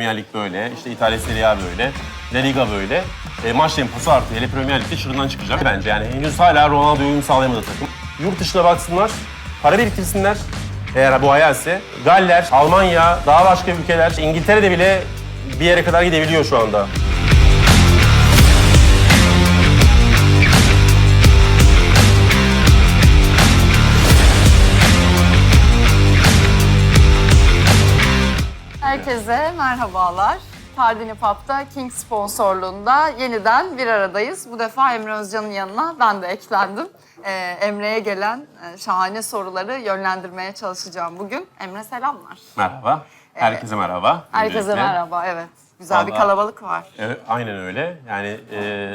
Premier Lig böyle, işte İtalya Serie A böyle, La Liga böyle. E, maç temposu artıyor. Hele Premier Lig'de çığırından çıkacak bence. Yani henüz hala Ronaldo'ya uyum sağlayamadı takım. Yurt dışına baksınlar, para biriktirsinler. Eğer bu hayalse. Galler, Almanya, daha başka ülkeler, İngiltere'de bile bir yere kadar gidebiliyor şu anda. Herkese merhabalar. Tardini Pub'da King sponsorluğunda yeniden bir aradayız. Bu defa Emre Özcan'ın yanına ben de eklendim. Ee, Emre'ye gelen e, şahane soruları yönlendirmeye çalışacağım bugün. Emre selamlar. Merhaba. Herkese merhaba. Herkese Öncelikle. merhaba, evet. Güzel bir Vallahi- kalabalık var. Evet, aynen öyle. Yani e,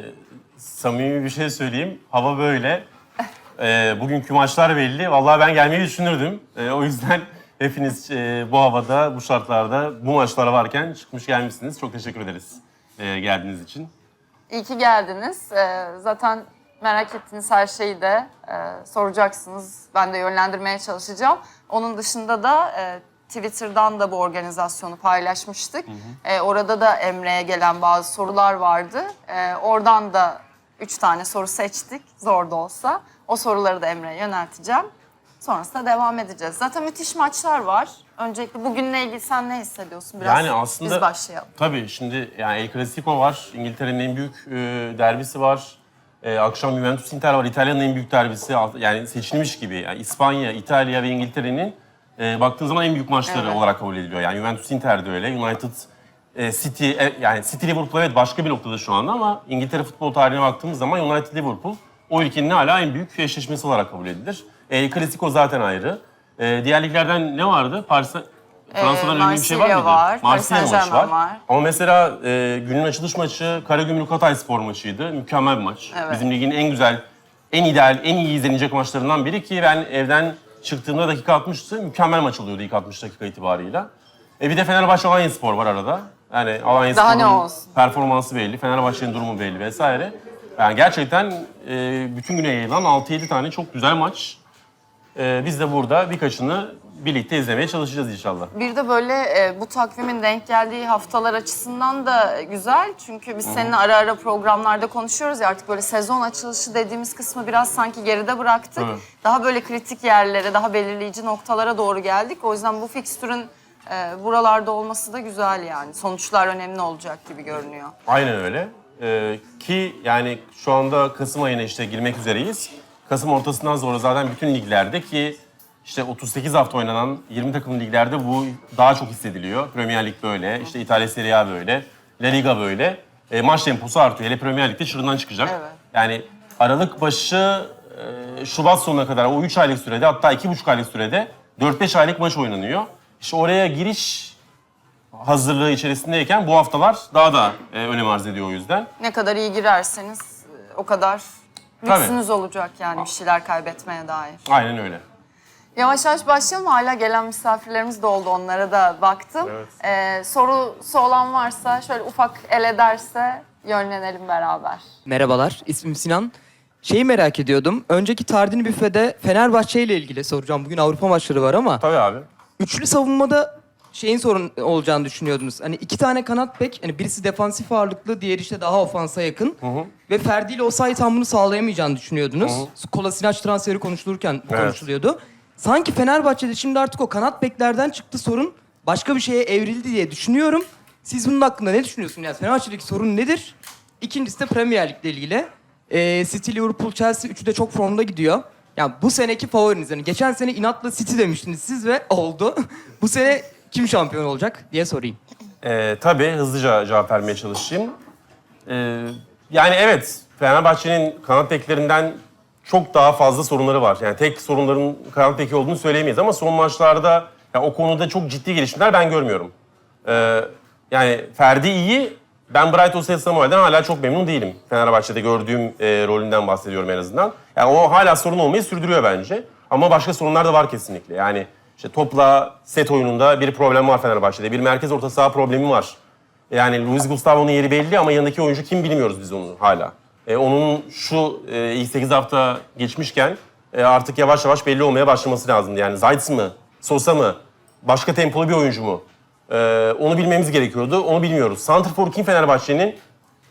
samimi bir şey söyleyeyim. Hava böyle. E, bugünkü maçlar belli. Vallahi ben gelmeyi düşünürdüm. E, o yüzden hepiniz e, bu havada, bu şartlarda, bu maçlara varken çıkmış gelmişsiniz. Çok teşekkür ederiz e, geldiğiniz için. İyi ki geldiniz. Ee, zaten merak ettiğiniz her şeyi de e, soracaksınız. Ben de yönlendirmeye çalışacağım. Onun dışında da e, Twitter'dan da bu organizasyonu paylaşmıştık. E, orada da Emre'ye gelen bazı sorular vardı. E, oradan da üç tane soru seçtik, zor da olsa. O soruları da Emre'ye yönelteceğim. Sonrasında devam edeceğiz. Zaten müthiş maçlar var. Öncelikle bugünle ilgili sen ne hissediyorsun? Biraz Yani aslında biz başlayalım. Tabii şimdi yani El Clasico var. İngiltere'nin en büyük e, derbisi var. E, akşam Juventus Inter var. İtalya'nın en büyük derbisi. Yani seçilmiş gibi. Yani İspanya, İtalya ve İngiltere'nin e, baktığın zaman en büyük maçları Evet. olarak kabul ediliyor. Yani Juventus Inter de öyle. United e, City e, yani City Liverpool evet başka bir noktada şu anda ama İngiltere futbol tarihine baktığımız zaman United Liverpool o ülkenin hala en büyük eşleşmesi olarak kabul edilir. El Clasico zaten ayrı. E, diğer liglerden ne vardı? Paris Fransa'dan önemli bir şey var Marsilya mıydı? var, Paris Marsilya maçı Saint-Germain var. Ama mesela e, günün açılış maçı Karagümrük Hatay Spor maçıydı. Mükemmel bir maç. Evet. Bizim ligin en güzel, en ideal, en iyi izlenecek maçlarından biri ki ben evden çıktığımda dakika 60'tı. Mükemmel maç oluyordu ilk 60 dakika itibarıyla. E bir de Fenerbahçe Alanya Spor var arada. Yani Alanya Daha ne Spor'un olsun? performansı belli, Fenerbahçe'nin durumu belli vesaire. Yani gerçekten e, bütün güne yayılan 6-7 tane çok güzel maç. E, biz de burada birkaçını birlikte izlemeye çalışacağız inşallah. Bir de böyle e, bu takvimin denk geldiği haftalar açısından da güzel. Çünkü biz seninle ara ara programlarda konuşuyoruz ya artık böyle sezon açılışı dediğimiz kısmı biraz sanki geride bıraktık. Evet. Daha böyle kritik yerlere, daha belirleyici noktalara doğru geldik. O yüzden bu fikstürün e, buralarda olması da güzel yani. Sonuçlar önemli olacak gibi görünüyor. Aynen öyle. Ee, ki yani şu anda Kasım ayına işte girmek üzereyiz. Kasım ortasından sonra zaten bütün liglerde ki işte 38 hafta oynanan 20 takım liglerde bu daha çok hissediliyor. Premier Lig böyle, işte İtalya Serie A böyle, La Liga böyle. E, maç temposu artıyor. Hele Premier Lig'de çığırından çıkacak. Evet. Yani Aralık başı e, Şubat sonuna kadar o 3 aylık sürede hatta 2,5 aylık sürede 4-5 aylık maç oynanıyor. İşte oraya giriş hazırlığı içerisindeyken bu haftalar daha da e, önem arz ediyor o yüzden. Ne kadar iyi girerseniz e, o kadar Lüksünüz olacak yani bir şeyler kaybetmeye dair. Aynen öyle. Yavaş yavaş başlayalım. Hala gelen misafirlerimiz de oldu. Onlara da baktım. Evet. Ee, sorusu olan varsa şöyle ufak el ederse yönlenelim beraber. Merhabalar, ismim Sinan. Şeyi merak ediyordum. Önceki Tardini Büfe'de Fenerbahçe ile ilgili soracağım. Bugün Avrupa maçları var ama Tabii abi. üçlü savunmada şeyin sorun olacağını düşünüyordunuz. Hani iki tane kanat bek, hani birisi defansif ağırlıklı, diğeri işte daha ofansa yakın. Ve Ferdi ile Osayi tam bunu sağlayamayacağını düşünüyordunuz. Kolasinac transferi konuşulurken bu Evet. konuşuluyordu. Sanki Fenerbahçe'de şimdi artık o kanat beklerden çıktı sorun başka bir şeye evrildi diye düşünüyorum. Siz bunun hakkında ne düşünüyorsunuz? Yani Fenerbahçe'deki sorun nedir? İkincisi de Premier Lig'le ilgili. Ee, City, Liverpool, Chelsea üçü de çok formda gidiyor. Yani bu seneki favoriniz. Yani geçen sene inatla City demiştiniz siz ve oldu. bu sene kim şampiyon olacak diye sorayım. Ee, tabii hızlıca cevap vermeye çalışayım. Ee, yani evet Fenerbahçe'nin kanat beklerinden çok daha fazla sorunları var. Yani tek sorunların kanat beki olduğunu söyleyemeyiz ama son maçlarda ya o konuda çok ciddi gelişmeler ben görmüyorum. Ee, yani Ferdi iyi. Ben Bright Osay Samuel'den hala çok memnun değilim. Fenerbahçe'de gördüğüm e, rolünden bahsediyorum en azından. Yani o hala sorun olmayı sürdürüyor bence. Ama başka sorunlar da var kesinlikle. Yani işte topla set oyununda bir problem var Fenerbahçe'de. Bir merkez orta saha problemi var. Yani Luis Gustavo'nun yeri belli ama yanındaki oyuncu kim bilmiyoruz biz onu hala. E, onun şu e, ilk 8 hafta geçmişken e, artık yavaş yavaş belli olmaya başlaması lazımdı. Yani Zayt mı, Sosa mı, başka tempolu bir oyuncu mu? Ee, onu bilmemiz gerekiyordu. Onu bilmiyoruz. Santrfor kim Fenerbahçe'nin?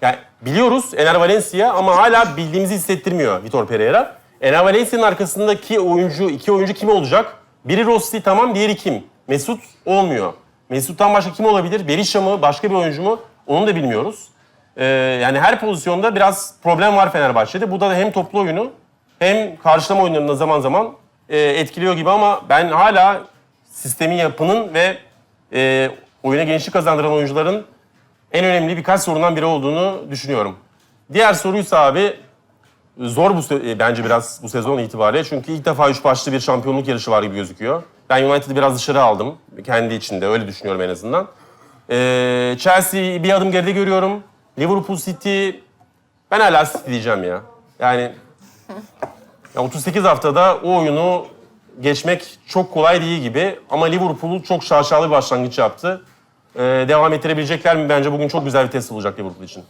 Yani biliyoruz Ener Valencia ama hala bildiğimizi hissettirmiyor Vitor Pereira. Ener Valencia'nın arkasındaki oyuncu, iki oyuncu kim olacak? Biri Rossi tamam, diğeri kim? Mesut olmuyor. Mesut'tan başka kim olabilir? Berisha mı? Başka bir oyuncu mu? Onu da bilmiyoruz. Ee, yani her pozisyonda biraz problem var Fenerbahçe'de. Bu da hem toplu oyunu hem karşılama oyunlarında zaman zaman e, etkiliyor gibi ama ben hala sistemin yapının ve e, oyuna gençlik kazandıran oyuncuların en önemli birkaç sorundan biri olduğunu düşünüyorum. Diğer soruysa abi zor bu e, bence biraz bu sezon itibariyle. Çünkü ilk defa üç başlı bir şampiyonluk yarışı var gibi gözüküyor. Ben United'ı biraz dışarı aldım. Kendi içinde öyle düşünüyorum en azından. Ee, Chelsea bir adım geride görüyorum. Liverpool City ben hala City diyeceğim ya. Yani ya 38 haftada o oyunu geçmek çok kolay değil gibi. Ama Liverpool çok şaşalı bir başlangıç yaptı. Ee, devam ettirebilecekler mi? Bence bugün çok güzel bir test olacak Liverpool için.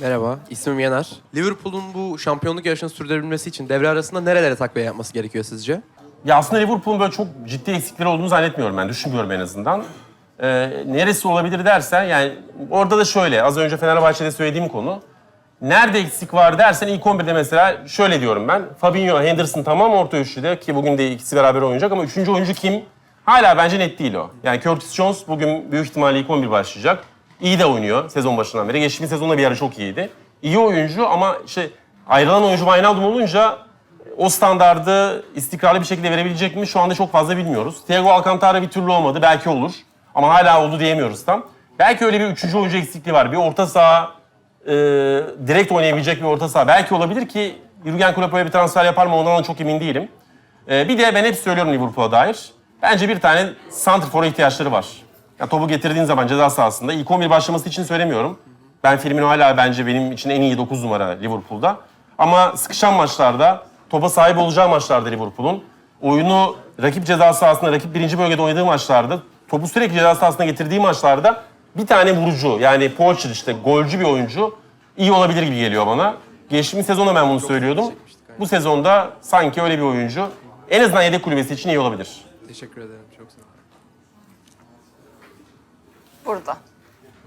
Merhaba, ismim Yener. Liverpool'un bu şampiyonluk yarışını sürdürebilmesi için devre arasında nerelere takviye yapması gerekiyor sizce? Ya aslında Liverpool'un böyle çok ciddi eksikleri olduğunu zannetmiyorum ben. Düşünmüyorum en azından. Ee, neresi olabilir dersen yani orada da şöyle az önce Fenerbahçe'de söylediğim konu. Nerede eksik var dersen ilk 11'de mesela şöyle diyorum ben. Fabinho, Henderson tamam orta üçlüde ki bugün de ikisi beraber oynayacak ama üçüncü oyuncu kim? Hala bence net değil o. Yani Curtis Jones bugün büyük ihtimalle ilk 11 başlayacak. İyi de oynuyor sezon başından beri. Geçtiğimiz sezonda bir ara çok iyiydi. İyi oyuncu ama işte ayrılan oyuncu Wijnaldum olunca o standardı istikrarlı bir şekilde verebilecek mi şu anda çok fazla bilmiyoruz. Thiago Alcantara bir türlü olmadı. Belki olur. Ama hala oldu diyemiyoruz tam. Belki öyle bir üçüncü oyuncu eksikliği var. Bir orta saha e, direkt oynayabilecek bir orta saha. Belki olabilir ki Jurgen Klopp öyle bir transfer yapar mı ondan da çok emin değilim. E, bir de ben hep söylüyorum Liverpool'a dair. Bence bir tane santrfora ihtiyaçları var. Ya topu getirdiğin zaman ceza sahasında ilk 11 başlaması için söylemiyorum. Ben Firmino hala bence benim için en iyi 9 numara Liverpool'da. Ama sıkışan maçlarda, topa sahip olacağı maçlarda Liverpool'un oyunu rakip ceza sahasında, rakip birinci bölgede oynadığı maçlarda, topu sürekli ceza sahasına getirdiği maçlarda bir tane vurucu yani poacher işte golcü bir oyuncu iyi olabilir gibi geliyor bana. Geçtiğimiz sezonda ben bunu söylüyordum. Bu sezonda sanki öyle bir oyuncu en azından yedek kulübesi için iyi olabilir. Teşekkür ederim, çok sağ olun. Burada.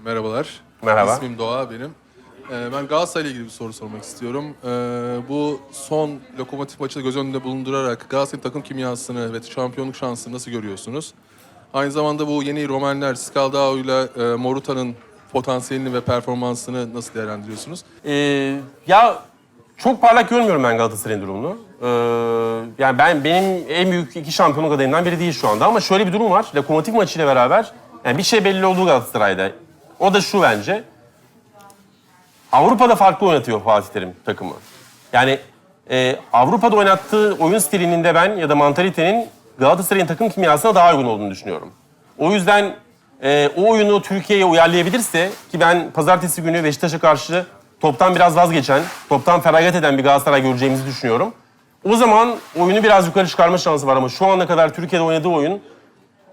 Merhabalar. Merhaba. İsmim Doğa benim. Ee, ben Galatasaray'la ilgili bir soru sormak istiyorum. Ee, bu son lokomotif maçı göz önünde bulundurarak Galatasaray'ın takım kimyasını ve şampiyonluk şansını nasıl görüyorsunuz? Aynı zamanda bu yeni Romanlar, Scaldao ile Moruta'nın potansiyelini ve performansını nasıl değerlendiriyorsunuz? Ee, ya çok parlak görmüyorum ben Galatasaray'ın durumunu. Ee, yani ben benim en büyük iki şampiyonluk adayından biri değil şu anda ama şöyle bir durum var. Lokomotiv maçıyla beraber yani bir şey belli oldu Galatasaray'da. O da şu bence. Avrupa'da farklı oynatıyor Fatih Terim takımı. Yani e, Avrupa'da oynattığı oyun stilinin de ben ya da mantalitenin Galatasaray'ın takım kimyasına daha uygun olduğunu düşünüyorum. O yüzden e, o oyunu Türkiye'ye uyarlayabilirse ki ben pazartesi günü Beşiktaş'a karşı toptan biraz vazgeçen, toptan feragat eden bir Galatasaray göreceğimizi düşünüyorum. O zaman oyunu biraz yukarı çıkarma şansı var ama şu ana kadar Türkiye'de oynadığı oyun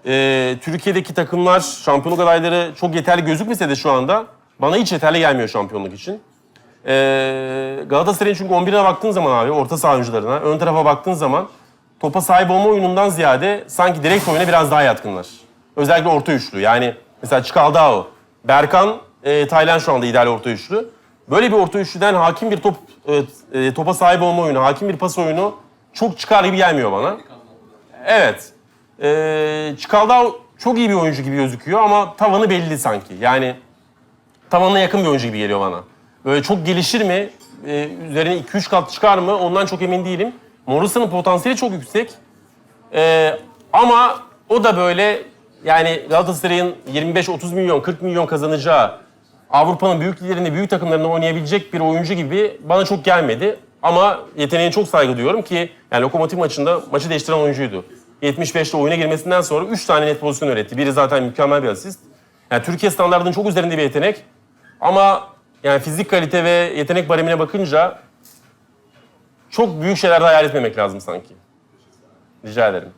e, Türkiye'deki takımlar, şampiyonluk adayları çok yeterli gözükmese de şu anda bana hiç yeterli gelmiyor şampiyonluk için. E, Galatasaray'ın çünkü 11'ine baktığın zaman abi, orta saha oyuncularına, ön tarafa baktığın zaman topa sahip olma oyunundan ziyade sanki direkt oyuna biraz daha yatkınlar. Özellikle orta üçlü. Yani mesela Çikaldao, Berkan, e, Taylan şu anda ideal orta üçlü. Böyle bir orta üçlüden hakim bir top e, topa sahip olma oyunu, hakim bir pas oyunu çok çıkar gibi gelmiyor bana. Evet. Ee, Çikaldao çok iyi bir oyuncu gibi gözüküyor ama tavanı belli sanki. Yani tavanına yakın bir oyuncu gibi geliyor bana. Böyle çok gelişir mi? Ee, üzerine 2-3 kat çıkar mı? Ondan çok emin değilim. Morrison'ın potansiyeli çok yüksek. Ee, ama o da böyle yani Galatasaray'ın 25-30 milyon, 40 milyon kazanacağı Avrupa'nın büyük liglerinde, büyük takımlarında oynayabilecek bir oyuncu gibi bana çok gelmedi. Ama yeteneğine çok saygı duyuyorum ki yani Lokomotiv maçında maçı değiştiren oyuncuydu. 75'te oyuna girmesinden sonra 3 tane net pozisyon üretti. Biri zaten mükemmel bir asist. Yani Türkiye standartının çok üzerinde bir yetenek. Ama yani fizik kalite ve yetenek baremine bakınca çok büyük şeyler hayal etmemek lazım sanki. Rica ederim.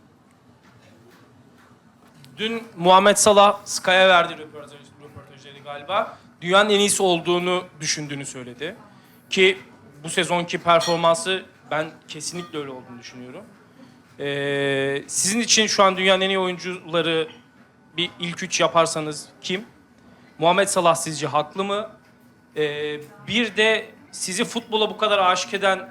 Dün Muhammed Salah Sky'a verdiği röportaj, röportajıydı galiba. Dünyanın en iyisi olduğunu düşündüğünü söyledi. Ki bu sezonki performansı ben kesinlikle öyle olduğunu düşünüyorum. Ee, sizin için şu an dünyanın en iyi oyuncuları bir ilk üç yaparsanız kim? Muhammed Salah sizce haklı mı? Ee, bir de sizi futbola bu kadar aşık eden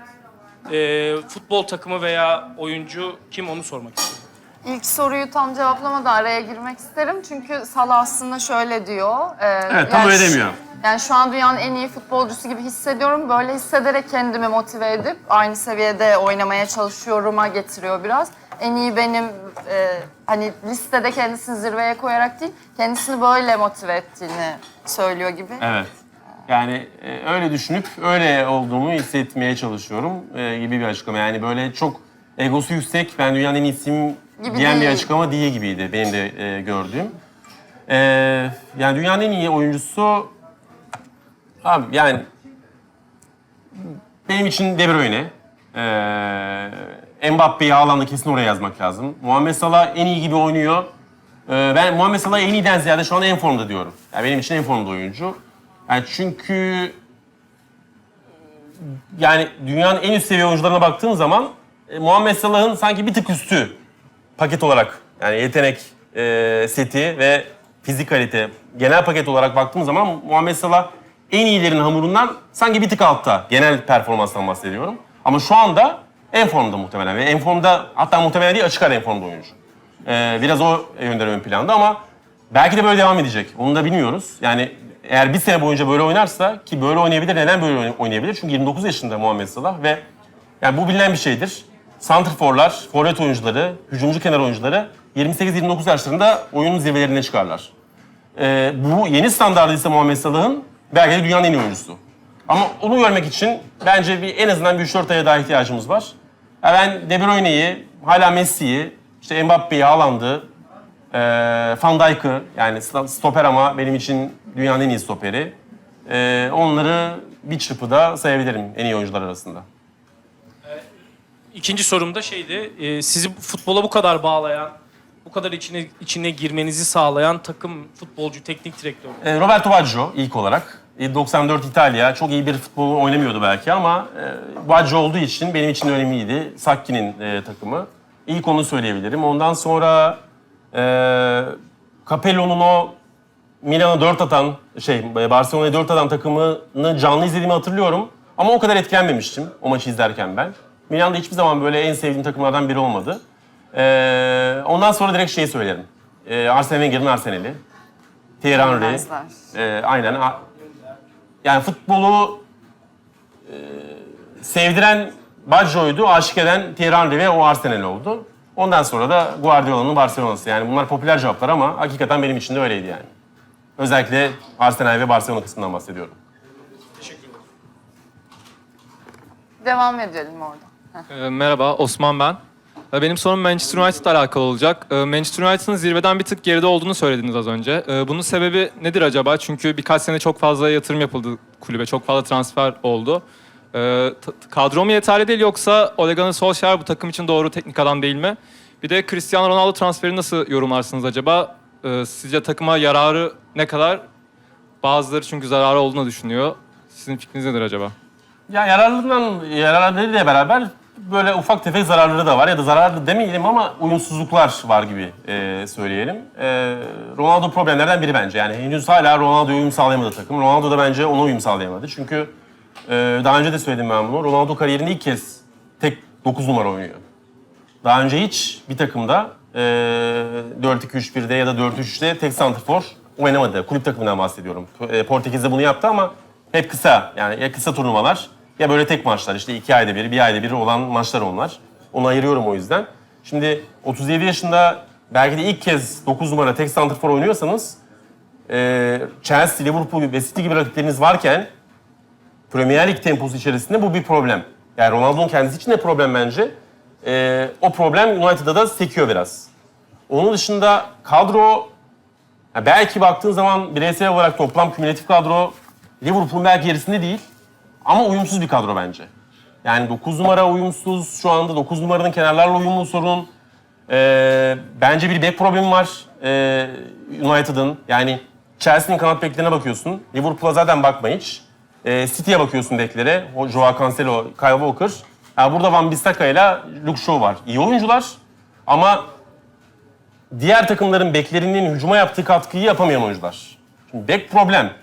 e, futbol takımı veya oyuncu kim onu sormak istiyorum. İlk soruyu tam cevaplamadan araya girmek isterim. Çünkü Salah aslında şöyle diyor. e, Evet, tam öyle şu- demiyor. Yani şu an dünyanın en iyi futbolcusu gibi hissediyorum. Böyle hissederek kendimi motive edip aynı seviyede oynamaya çalışıyorum'a getiriyor biraz. En iyi benim e, hani listede kendisini zirveye koyarak değil, kendisini böyle motive ettiğini söylüyor gibi. Evet. Yani e, öyle düşünüp öyle olduğumu hissetmeye çalışıyorum e, gibi bir açıklama. Yani böyle çok egosu yüksek, ben dünyanın en iyisiyim Gibi diyen bir değil. açıklama değil gibiydi benim de e, gördüğüm. E, yani dünyanın en iyi oyuncusu abi yani benim için De Bruyne. E, Mbappe'yi Haaland'ı kesin oraya yazmak lazım. Muhammed Salah en iyi gibi oynuyor. Ee, ben Muhammed Salah'ı en iyiden ziyade şu an en formda diyorum. Yani benim için en formda oyuncu. Yani çünkü yani dünyanın en üst seviye oyuncularına baktığın zaman e, Muhammed Salah'ın sanki bir tık üstü paket olarak yani yetenek e, seti ve fizik kalite genel paket olarak baktığım zaman Muhammed Salah en iyilerin hamurundan sanki bir tık altta. Genel performanstan bahsediyorum. Ama şu anda en formda muhtemelen ve en formda hatta muhtemelen değil açık ara en formda oyuncu. Ee, biraz o yönden ön planda ama belki de böyle devam edecek. Onu da bilmiyoruz. Yani eğer bir sene boyunca böyle oynarsa ki böyle oynayabilir. Neden böyle oyn- oynayabilir? Çünkü 29 yaşında Muhammed Salah ve yani bu bilinen bir şeydir. Santrforlar, forvet oyuncuları, hücumcu kenar oyuncuları 28-29 yaşlarında oyunun zirvelerine çıkarlar. Ee, bu yeni standardı ise Muhammed Salah'ın belki de dünyanın en iyi oyuncusu. Ama onu görmek için bence bir en azından bir 3-4 aya daha ihtiyacımız var. Ya ben De Bruyne'yi, hala Messi'yi, işte Mbappe'yi, Haaland'ı, e, Van Dijk'ı yani stoper ama benim için dünyanın en iyi stoperi. E, onları bir çırpıda sayabilirim en iyi oyuncular arasında. İkinci sorum da şeydi, e, sizi futbola bu kadar bağlayan, bu kadar içine içine girmenizi sağlayan takım futbolcu, teknik direktör. E, Roberto Baggio ilk olarak. E, 94 İtalya. Çok iyi bir futbol oynamıyordu belki ama e, Baggio olduğu için benim için önemliydi. Sakki'nin e, takımı. İlk onu söyleyebilirim. Ondan sonra e, Capello'nun o Milan'a 4 atan, şey Barcelona'ya 4 atan takımını canlı izlediğimi hatırlıyorum. Ama o kadar etkilenmemiştim o maçı izlerken ben. Milan'da hiçbir zaman böyle en sevdiğim takımlardan biri olmadı. E, ondan sonra direkt şeyi söylerim. E, Arsene Wenger'in Arsenal'i. Thierry Henry. Bilmezler. Ee, aynen. A- Yani futbolu e, sevdiren Baggio'ydu, aşık eden Thierry Henry ve o Arsenal oldu. Ondan sonra da Guardiola'nın Barcelona'sı. Yani bunlar popüler cevaplar ama hakikaten benim için de öyleydi yani. Özellikle Arsenal ve Barcelona kısmından bahsediyorum. Devam edelim orada. Ee, Merhaba, Osman ben. Ee, Benim sorum Manchester United'la alakalı olacak. Ee, Manchester United'ın zirveden bir tık geride olduğunu söylediniz az önce. Bunun sebebi nedir acaba? Çünkü birkaç sene çok fazla yatırım yapıldı kulübe, çok fazla transfer oldu. Kadro mu yeterli değil yoksa Ole Gunnar Solskjaer bu takım için doğru teknik adam değil mi? Bir de Cristiano Ronaldo transferini nasıl yorumlarsınız acaba? Sizce takıma yararı ne kadar? Bazıları çünkü zararı olduğunu düşünüyor. Sizin fikriniz nedir acaba? Ya yararlarından, yararlarıyla beraber böyle ufak tefek zararları da var ya da zararlı demeyelim ama uyumsuzluklar var gibi e, söyleyelim. E, Ronaldo problemlerden biri bence. Yani henüz hala Ronaldo'ya uyum sağlayamadı takım. Ronaldo da bence ona uyum sağlayamadı. Çünkü e, daha önce de söyledim ben bunu. Ronaldo kariyerinde ilk kez tek 9 numara oynuyor. Daha önce hiç bir takımda e, 4-2-3-1'de ya da 4-3-3'te tek santrfor oynamadı. Kulüp takımından bahsediyorum. E, Portekiz'de bunu yaptı ama hep kısa. Yani ya kısa turnuvalar ya böyle tek maçlar. İşte iki ayda bir, bir ayda bir olan maçlar onlar. Onu ayırıyorum o yüzden. Şimdi 37 yaşında belki de ilk kez 9 numara tek santrfor oynuyorsanız e, Chelsea, Liverpool ve City gibi rakipleriniz varken Premier Lig temposu içerisinde bu bir problem. Yani Ronaldo'nun kendisi için de problem bence. Ee, o problem United'da da sekiyor biraz. Onun dışında kadro, belki baktığın zaman bireysel olarak toplam kümülatif kadro Liverpool'un belki gerisinde değil. Ama uyumsuz bir kadro bence. Yani 9 numara uyumsuz şu anda 9 numaranın kenarlarla uyumlu sorun. Ee, bence bir bek problemi var ee, United'ın. Yani Chelsea'nin kanat beklerine bakıyorsun. Liverpool'a zaten bakma hiç. Ee, City'ye bakıyorsun beklere. Joao Cancelo, Kyle Walker. Yani burada Van Bissaka ile Luke Shaw var. İyi oyuncular ama diğer takımların beklerinin hücuma yaptığı katkıyı yapamayan oyuncular. Şimdi bek problem.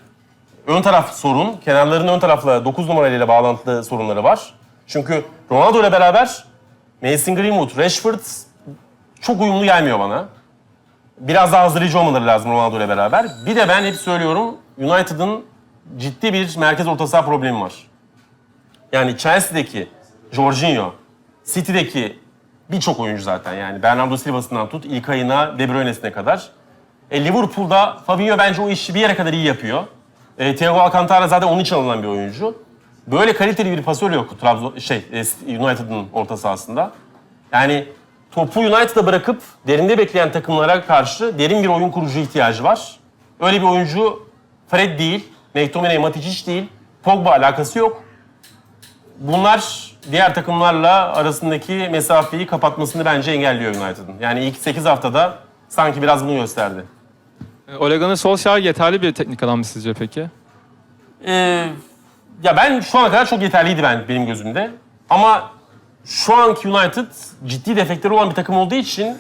Ön taraf sorun. Kenarların ön tarafla 9 numarayla bağlantılı sorunları var. Çünkü Ronaldo ile beraber Mason Greenwood, Rashford çok uyumlu gelmiyor bana. Biraz daha hazırlayıcı olmaları lazım Ronaldo ile beraber. Bir de ben hep söylüyorum United'ın ciddi bir merkez orta saha problemi var. Yani Chelsea'deki Jorginho, City'deki birçok oyuncu zaten yani Bernardo Silva'sından tut İlkay'ına, De Bruyne'sine kadar. E, Liverpool'da Fabinho bence o işi bir yere kadar iyi yapıyor. E, Thiago Alcantara zaten onun için alınan bir oyuncu. Böyle kaliteli bir pasör yok Trabzon şey e, United'ın orta sahasında. Yani topu United'a bırakıp derinde bekleyen takımlara karşı derin bir oyun kurucu ihtiyacı var. Öyle bir oyuncu Fred değil, McTominay, Matic değil, Pogba alakası yok. Bunlar diğer takımlarla arasındaki mesafeyi kapatmasını bence engelliyor United'ın. Yani ilk 8 haftada sanki biraz bunu gösterdi. Ole Gunnar Solskjaer yeterli bir teknik adam mı sizce peki? Ee, ya ben şu ana kadar çok yeterliydi ben benim gözümde. Ama şu anki United ciddi defekleri olan bir takım olduğu için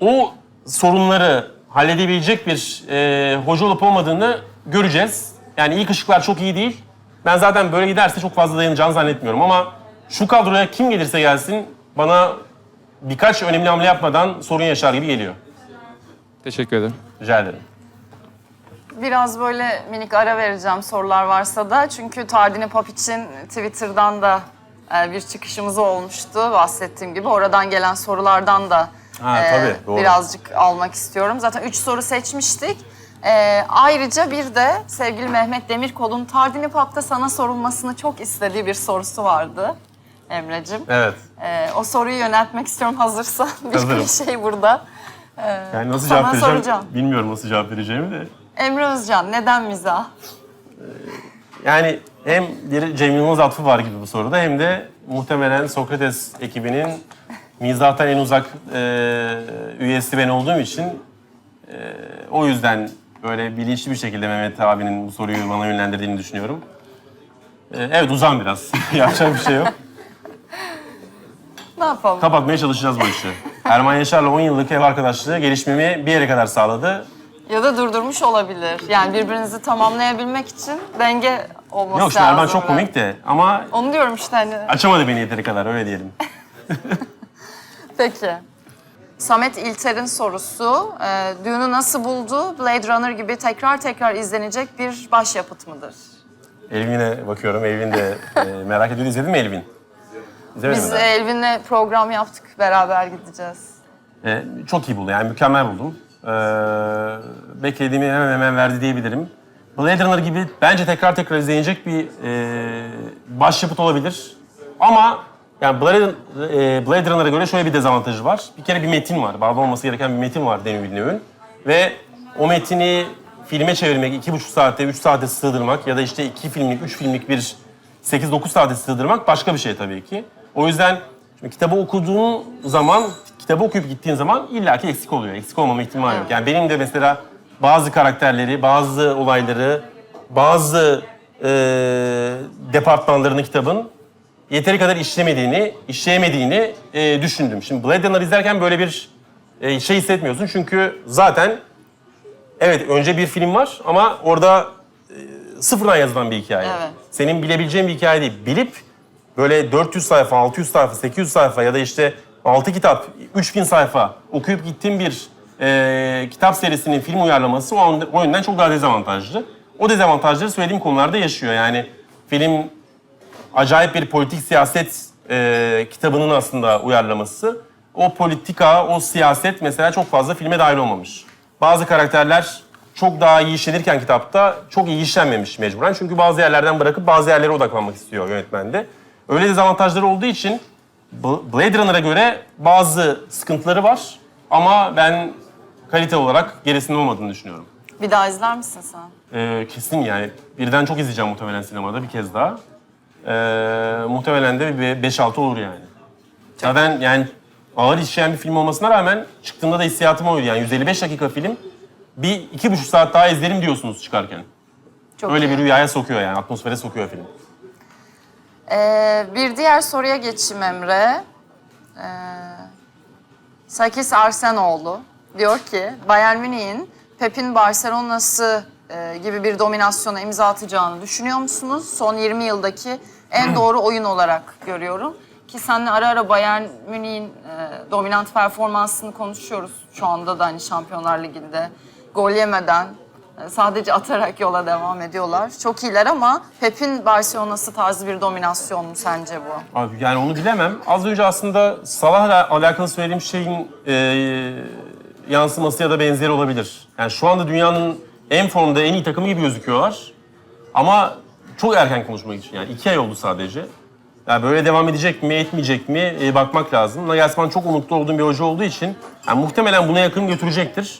o sorunları halledebilecek bir e, hoca olup olmadığını göreceğiz. Yani ilk ışıklar çok iyi değil. Ben zaten böyle giderse çok fazla dayanacağını zannetmiyorum ama şu kadroya kim gelirse gelsin bana birkaç önemli hamle yapmadan sorun yaşar gibi geliyor. Teşekkür ederim. Rica ederim. Biraz böyle minik ara vereceğim sorular varsa da. Çünkü Tardini Pop için Twitter'dan da e, bir çıkışımız olmuştu bahsettiğim gibi. Oradan gelen sorulardan da Ha, e, tabii, doğru. birazcık almak istiyorum. Zaten üç soru seçmiştik. E, ayrıca bir de sevgili Mehmet Demirkol'un Tardini Pop'ta sana sorulmasını çok istediği bir sorusu vardı Emre'cim. Evet. E, o soruyu yöneltmek istiyorum hazırsa. Bir Hazırım. şey burada. Yani nasıl Sana cevap vereceğim soracağım. bilmiyorum nasıl cevap vereceğimi de. Emre Özcan neden mizah? Yani hem bir Cem Yılmaz atfı var gibi bu soruda hem de muhtemelen Sokrates ekibinin mizahtan en uzak e, üyesi ben olduğum için e, o yüzden böyle bilinçli bir şekilde Mehmet abinin bu soruyu bana yönlendirdiğini düşünüyorum. E, evet uzan biraz. Yapacak bir şey yok. Ne yapalım? Kapatmaya çalışacağız bu işi. Erman Yaşar'la 10 yıllık ev arkadaşlığı gelişmemi bir yere kadar sağladı. Ya da durdurmuş olabilir. Yani birbirinizi tamamlayabilmek için denge olması Yok işte lazım. Erman çok ve- komik de ama Onu diyorum işte hani. açamadı beni yeteri kadar öyle diyelim. Peki. Samet İlter'in sorusu, e, düğünü nasıl buldu? Blade Runner gibi tekrar tekrar izlenecek bir başyapıt mıdır? Elvin'e bakıyorum. Elvin de e, merak ediyor. İzledin mi Elvin? İzlemedin Biz mi daha? Elvin'le program yaptık, beraber gideceğiz. E, çok iyi buldu yani mükemmel buldum. E, beklediğimi hemen hemen verdi diyebilirim. Blade Runner gibi bence tekrar tekrar izlenecek bir e, başyapıt olabilir. Ama yani Blade, e, Blade Runner'a göre şöyle bir dezavantajı var. Bir kere bir metin var. Bağlı olması gereken bir metin var Denis Villeneuve'ün. Ve o metini filme çevirmek, iki buçuk saatte, üç saate sığdırmak ya da işte iki filmlik, üç filmlik bir 8-9 saate sığdırmak başka bir şey tabii ki. O yüzden şimdi kitabı okuduğun zaman, kitabı okuyup gittiğin zaman illaki eksik oluyor. Eksik olmama ihtimali yok. Yani benim de mesela bazı karakterleri, bazı olayları, bazı e, departmanlarını kitabın yeteri kadar işlemediğini, işleyemediğini e, düşündüm. Şimdi Blade Runner izlerken böyle bir e, şey hissetmiyorsun. Çünkü zaten evet önce bir film var ama orada e, sıfırdan yazılan bir hikaye. Evet. Senin bilebileceğin bir hikaye değil. Bilip böyle 400 sayfa, 600 sayfa, 800 sayfa ya da işte 6 kitap, 3000 sayfa okuyup gittiğin bir e, kitap serisinin film uyarlaması o, o yönden çok daha dezavantajlı. O dezavantajları söylediğim konularda yaşıyor. Yani film acayip bir politik siyaset e, kitabının aslında uyarlaması. O politika, o siyaset mesela çok fazla filme dahil olmamış. Bazı karakterler çok daha iyi işlenirken kitapta çok iyi işlenmemiş mecburen. Çünkü bazı yerlerden bırakıp bazı yerlere odaklanmak istiyor yönetmen de. Öyle dezavantajları olduğu için Blade Runner'a göre bazı sıkıntıları var. Ama ben kalite olarak gerisinde olmadığını düşünüyorum. Bir daha izler misin sen? Ee, kesin yani. Birden çok izleyeceğim muhtemelen sinemada bir kez daha. Ee, muhtemelen de bir 5-6 olur yani. Zaten yani ağır işleyen bir film olmasına rağmen çıktığımda da hissiyatım oydu. Yani 155 dakika film. Bir iki buçuk saat daha izlerim diyorsunuz çıkarken. Çok Öyle iyi. bir rüyaya sokuyor yani, atmosfere sokuyor film. Ee, bir diğer soruya geçeyim Emre. Ee, Sakis Arsenoğlu diyor ki Bayern Münih'in Pep'in Barcelona'sı e, gibi bir dominasyona imza atacağını düşünüyor musunuz? Son 20 yıldaki en doğru oyun olarak görüyorum. Ki seninle ara ara Bayern Münih'in e, dominant performansını konuşuyoruz. Şu anda da hani Şampiyonlar Ligi'nde gol yemeden sadece atarak yola devam ediyorlar. Çok iyiler ama Pep'in Barcelona'sı tarzı bir dominasyon mu sence bu? Abi yani onu bilemem. Az önce aslında Salah'la alakalı söylediğim şeyin e, yansıması ya da benzeri olabilir. Yani şu anda dünyanın en formda, en iyi takımı gibi gözüküyorlar. Ama çok erken konuşmak için. Yani iki ay oldu sadece. Yani böyle devam edecek mi, etmeyecek mi e, bakmak lazım. Nagelsmann çok umutlu olduğum bir hoca olduğu için yani muhtemelen buna yakın götürecektir.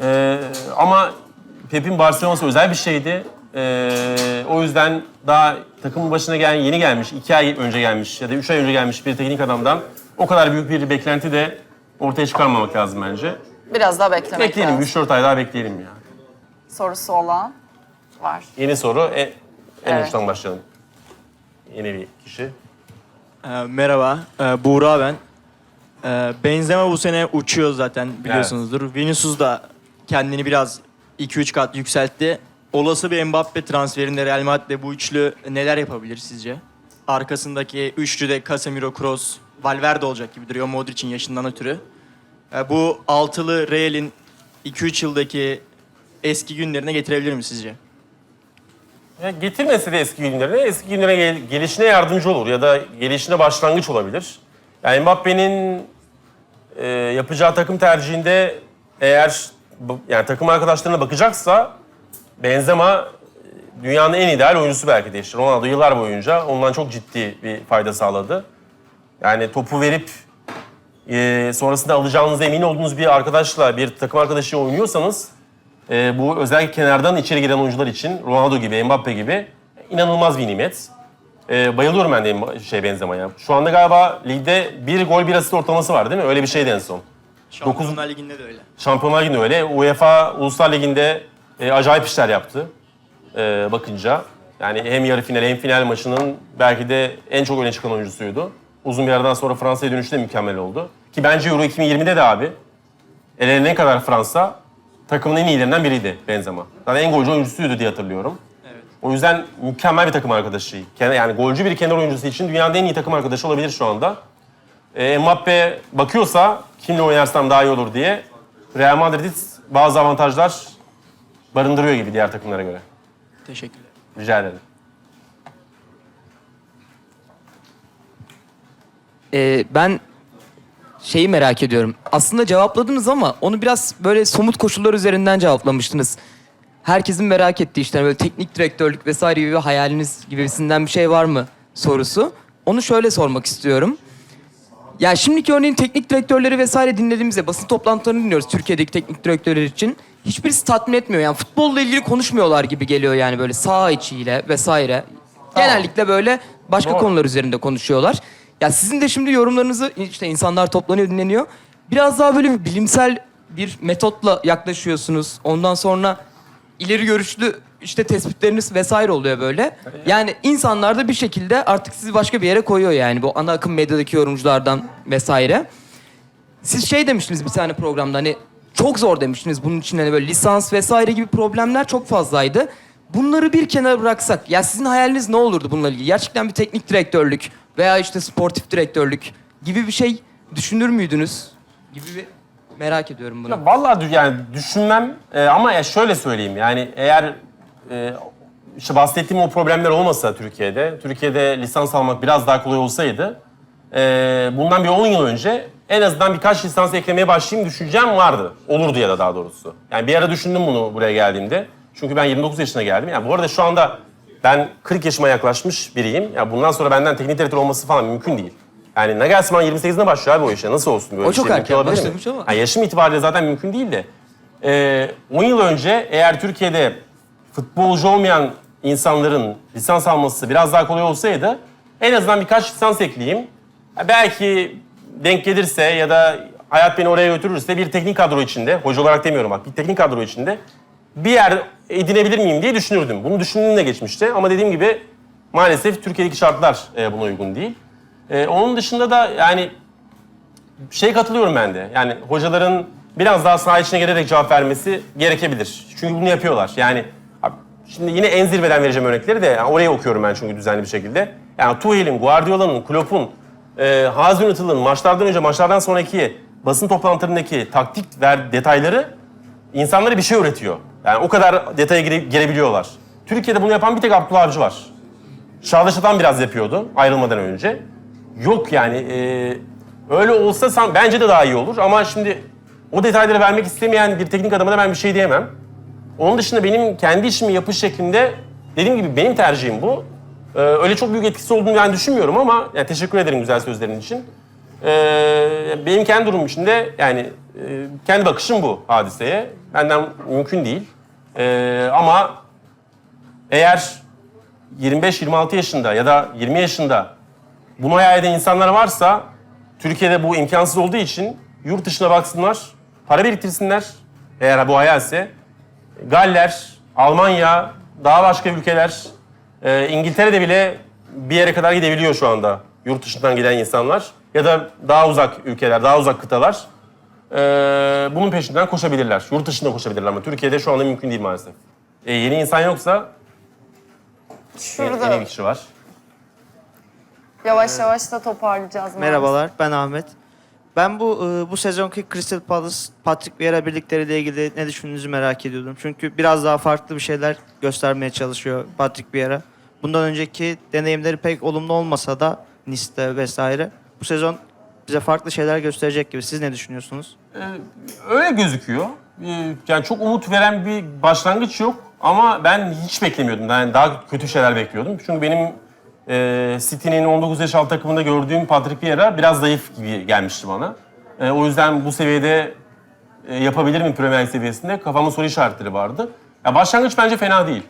E, ama Pep'in Barcelona'sı özel bir şeydi. E, o yüzden daha takımın başına gelen, yeni gelmiş, iki ay önce gelmiş ya da üç ay önce gelmiş bir teknik adamdan o kadar büyük bir beklenti de ortaya çıkarmamak lazım bence. Biraz daha beklemek Bekleyelim, lazım. 3-4 ay daha bekleyelim ya. Sorusu olan var. Yeni soru, en, en Evet. uçtan başlayalım. Yeni bir kişi. Ee, merhaba, ee, Buğra ben. Ee, Benzema bu sene uçuyor zaten biliyorsunuzdur. Vinicius da kendini biraz 2-3 kat yükseltti. Olası bir Mbappe transferinde Real Madrid'de bu üçlü neler yapabilir sizce? Arkasındaki üçlüde Casemiro, Kroos, Valverde olacak gibi duruyor Modric'in yaşından ötürü. Ee, bu altılı Real'in 2-3 yıldaki eski günlerine getirebilir mi sizce? Ya getirmese de eski günlerine, eski günlere gel- gelişine yardımcı olur ya da gelişine başlangıç olabilir. Yani Mbappe'nin e, yapacağı takım tercihinde eğer yani takım arkadaşlarına bakacaksa Benzema e, dünyanın en ideal oyuncusu belki de işte. Ronaldo yıllar boyunca ondan çok ciddi bir fayda sağladı. Yani topu verip e, sonrasında alacağınıza emin olduğunuz bir arkadaşla, bir takım arkadaşı oynuyorsanız e, bu özellikle kenardan içeri giren oyuncular için Ronaldo gibi, Mbappe gibi inanılmaz bir nimet. E, bayılıyorum ben de şey Benzema'ya. Şu anda galiba ligde bir gol bir asist ortalaması var değil mi? Öyle bir şeydi en son. Şampiyonlar Ligi'nde de öyle. Şampiyonlar Ligi'nde öyle. UEFA Uluslar Ligi'nde e, acayip işler yaptı e, bakınca. Yani hem yarı final hem final maçının belki de en çok öne çıkan oyuncusuydu. Uzun bir aradan sonra Fransa'ya dönüşü de mükemmel oldu. Ki bence Euro 2020'de de abi ellerine kadar Fransa takımın en iyilerinden biriydi Benzema. Zaten en golcü oyuncusuydu diye hatırlıyorum. O yüzden mükemmel bir takım arkadaşı. Yani golcü bir kenar oyuncusu için dünyanın en iyi takım arkadaşı olabilir şu anda. E, Mbappe bakıyorsa kimle oynarsam daha iyi olur diye Real Madrid bazı avantajlar barındırıyor gibi diğer takımlara göre. Teşekkürler. Rica ederim. Ee, ben şeyi merak ediyorum. Aslında cevapladınız ama onu biraz böyle somut koşullar üzerinden cevaplamıştınız. Herkesin merak ettiği işte böyle teknik direktörlük vesaire gibi hayaliniz gibisinden bir şey var mı sorusu. Onu şöyle sormak istiyorum. Ya şimdiki örneğin teknik direktörleri vesaire dinlediğimizde basın toplantılarını dinliyoruz Türkiye'deki teknik direktörler için. Hiçbirisi tatmin etmiyor yani futbolla ilgili konuşmuyorlar gibi geliyor yani böyle saha içiyle vesaire. Genellikle böyle başka Doğru. konular üzerinde konuşuyorlar. Ya sizin de şimdi yorumlarınızı işte insanlar toplanıyor dinleniyor. Biraz daha böyle bir bilimsel bir metotla yaklaşıyorsunuz. Ondan sonra ileri görüşlü işte tespitleriniz vesaire oluyor böyle. Yani insanlar da bir şekilde artık sizi başka bir yere koyuyor yani bu ana akım medyadaki yorumculardan vesaire. Siz şey demiştiniz bir tane programda hani çok zor demiştiniz bunun için hani böyle lisans vesaire gibi problemler çok fazlaydı. Bunları bir kenara bıraksak ya sizin hayaliniz ne olurdu bununla ilgili? Gerçekten bir teknik direktörlük veya işte sportif direktörlük gibi bir şey düşünür müydünüz? Gibi bir merak ediyorum bunu. Ya vallahi yani düşünmem e, ama ya şöyle söyleyeyim yani eğer e, işte bahsettiğim o problemler olmasa Türkiye'de, Türkiye'de lisans almak biraz daha kolay olsaydı e, bundan bir 10 yıl önce en azından birkaç lisans eklemeye başlayayım düşüncem vardı. Olurdu ya da daha doğrusu. Yani bir ara düşündüm bunu buraya geldiğimde. Çünkü ben 29 yaşına geldim. Yani bu arada şu anda ben 40 yaşıma yaklaşmış biriyim. Ya bundan sonra benden teknik direktör olması falan mümkün değil. Yani Nagelsmann 28'inde başlıyor abi o işe. Nasıl olsun böyle O bir çok şey? erken Mümkün olabilir mi? başlamış ama. Ha, yaşım itibariyle zaten mümkün değil de. Ee, 10 yıl önce eğer Türkiye'de futbolcu olmayan insanların lisans alması biraz daha kolay olsaydı en azından birkaç lisans ekleyeyim. Belki denk gelirse ya da hayat beni oraya götürürse bir teknik kadro içinde, hoca olarak demiyorum bak, bir teknik kadro içinde bir yer edinebilir miyim diye düşünürdüm. Bunu düşündüğüm de geçmişti ama dediğim gibi Maalesef Türkiye'deki şartlar e, buna uygun değil. E, onun dışında da yani şey katılıyorum ben de. Yani hocaların biraz daha saha içine gelerek cevap vermesi gerekebilir. Çünkü bunu yapıyorlar. Yani şimdi yine en zirveden vereceğim örnekleri de yani oraya okuyorum ben çünkü düzenli bir şekilde. Yani Tuhel'in, Guardiola'nın, Klopp'un, e, Hazi maçlardan önce, maçlardan sonraki basın toplantılarındaki taktik ver detayları insanlara bir şey öğretiyor. Yani o kadar detaya gire- girebiliyorlar. Türkiye'de bunu yapan bir tek Abdullah Avcı var. Çağdaş Atan biraz yapıyordu ayrılmadan önce. Yok yani e, öyle olsa san, bence de daha iyi olur ama şimdi o detayları vermek istemeyen bir teknik adama da ben bir şey diyemem. Onun dışında benim kendi işimi yapış şeklinde dediğim gibi benim tercihim bu. Ee, öyle çok büyük etkisi olduğunu ben düşünmüyorum ama yani teşekkür ederim güzel sözlerin için. Ee, benim kendi durumum içinde yani e, kendi bakışım bu hadiseye. Benden mümkün değil. Ee, ama eğer 25-26 yaşında ya da 20 yaşında bunu hayal eden insanlar varsa Türkiye'de bu imkansız olduğu için yurt dışına baksınlar, para biriktirsinler eğer bu hayalse. Galler, Almanya, daha başka ülkeler, e, İngiltere'de bile bir yere kadar gidebiliyor şu anda yurt dışından gelen insanlar. Ya da daha uzak ülkeler, daha uzak kıtalar. e, bunun peşinden koşabilirler. Yurt dışında koşabilirler ama Türkiye'de şu anda mümkün değil maalesef. E, yeni insan yoksa Şurada yeni bir kişi var. Yavaş yavaş da toparlayacağız. Merhabalar, ben Ahmet. Ben bu e, bu sezonki Crystal Palace Patrick Vieira birlikleriyle ilgili ne düşündüğünüzü merak ediyordum. Çünkü biraz daha farklı bir şeyler göstermeye çalışıyor Patrick Vieira. Bundan önceki deneyimleri pek olumlu olmasa da Nice'te vesaire. Bu sezon bize farklı şeyler gösterecek gibi. Siz ne düşünüyorsunuz? Öyle gözüküyor. Ee, Yani çok umut veren bir başlangıç yok ama ben hiç beklemiyordum. Yani daha kötü şeyler bekliyordum. Çünkü benim e, City'nin 19 yaş alt takımında gördüğüm Patrick Vieira biraz zayıf gibi gelmişti bana. E, o yüzden bu seviyede e, yapabilir mi Premier Lig seviyesinde kafamda soru işaretleri vardı. Ya başlangıç bence fena değil.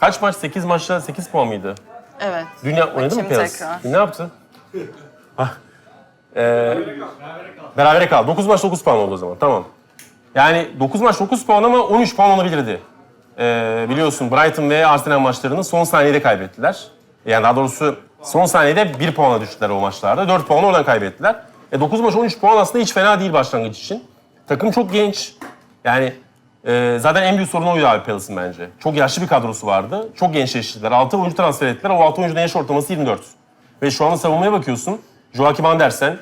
Kaç maç? 8 maçta 8 puan mıydı? Evet. Dünya oynadı mı Piyas? tekrar. Ne yaptı? Ah. Ee, berabere kaldı. 9 maç 9 puan oldu o zaman. Tamam. Yani 9 maç 9 puan ama 13 puan olabilirdi. Ee, biliyorsun Brighton ve Arsenal maçlarını son saniyede kaybettiler. Yani daha doğrusu son saniyede 1 puana düştüler o maçlarda. 4 puan oradan kaybettiler. E 9 maç 13 puan aslında hiç fena değil başlangıç için. Takım çok genç. Yani e, zaten en büyük sorunu oydu abi Palace'ın bence. Çok yaşlı bir kadrosu vardı. Çok gençleştirdiler. 6 oyuncu transfer ettiler. O 6 oyuncunun yaş ortalaması 24. Ve şu anda savunmaya bakıyorsun. Joachim Andersen,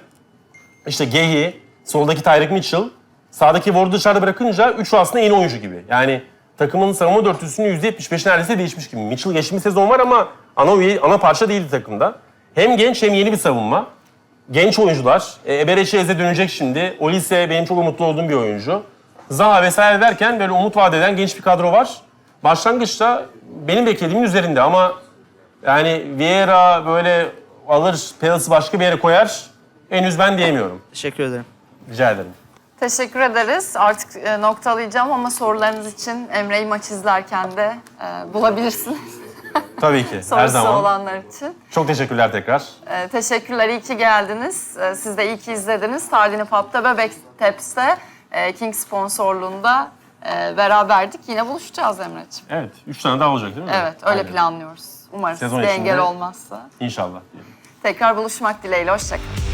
işte Gehi, soldaki Tyreek Mitchell, sağdaki Ward'u dışarıda bırakınca üçü aslında yeni oyuncu gibi. Yani takımın savunma dörtlüsünün %75 neredeyse değişmiş gibi. Mitchell geçmiş sezon var ama ana üye, ana parça değildi takımda. Hem genç hem yeni bir savunma. Genç oyuncular. E, Eberechiez'e dönecek şimdi. Olise benim çok umutlu olduğum bir oyuncu. Zaha vesaire derken böyle umut vaat eden genç bir kadro var. Başlangıçta benim beklediğimin üzerinde ama yani Vieira böyle alır, Palace'ı başka bir yere koyar. Henüz ben diyemiyorum. Teşekkür ederim. Rica ederim. Teşekkür ederiz. Artık e, noktalayacağım ama sorularınız için Emre'yi maç izlerken de e, bulabilirsiniz. Tabii ki. Her zaman. olanlar için. Çok teşekkürler tekrar. E, teşekkürler, iyi ki geldiniz. E, siz de iyi ki izlediniz. Tardini Pub'da Bebek Teps'te e, King sponsorluğunda e, beraberdik. Yine buluşacağız Emre'ciğim. Evet. Üç tane daha olacak değil mi? Evet, öyle Aynen. planlıyoruz. Umarız Sezon engel içinde- olmazsa. İnşallah. diyelim. Tekrar buluşmak dileğiyle. Hoşçakalın.